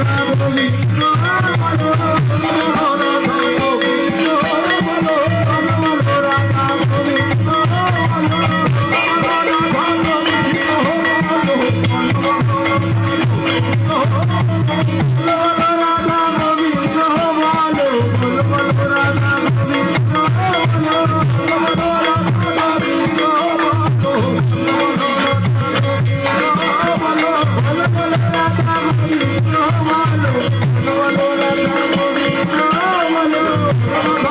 Bravo, Oh,